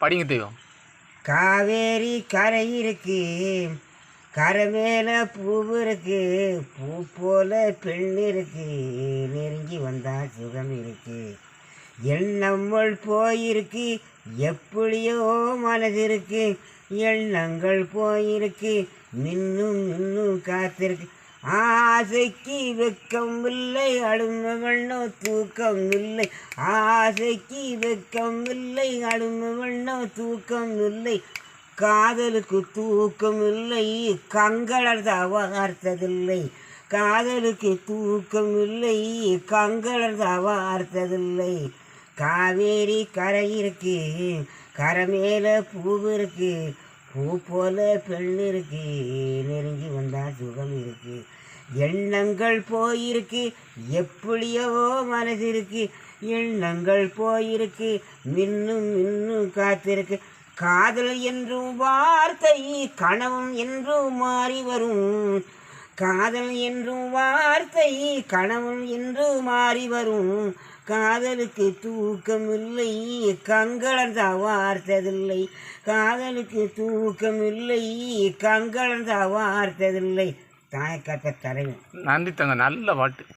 படிங்க தெய்வம். காவேரி கரை இருக்கு கரை மேல பூவு இருக்கு பூ போல பெண் இருக்கு நெருங்கி வந்தா சுகம் இருக்கு. எண்ணங்கள் போயிருக்கு எப்படியோ மனது இருக்கு. எண்ணங்கள் போயிருக்கு மின்னும் மின்னும் காத்திருக்கு. ஆசைக்கு வெக்கம் இல்லை அடுமவண்ணோ தூக்கம் இல்லை ஆசைக்கு வெக்கம் இல்லை அடுமவண்ணோ தூக்கம் இல்லை காதலுக்கு தூக்கம் இல்லை கங்களர் வார்த்ததில்லை காதலுக்கு தூக்கம் இல்லை கங்களர் வார்த்ததில்லை காவேரி கரை இருக்கு கரை மேல பூவு இருக்கு பூ போல பெண் இருக்கு நெருங்கி வந்து சுகம் இருக்கு. எண்ணங்கள் போயிருக்கு. எப்படியோ மனசிருக்கு. எண்ணங்கள் போயிருக்கு. மின்னும் மின்னும் காத்திருக்கு. காதல் என்றும் வார்த்தை கனவும் என்றும் மாறி வரும். காதல் என்றும் வார்த்தை கணவன் என்று மாறி வரும். காதலுக்கு தூக்கம் இல்லை கங்களந்த வார்த்ததில்லை. காதலுக்கு தூக்கம் இல்லை கங்களந்த வார்த்ததில்லை. தாயக்கட்ட தலைவன் நன்றி தங்க நல்ல பாட்டு.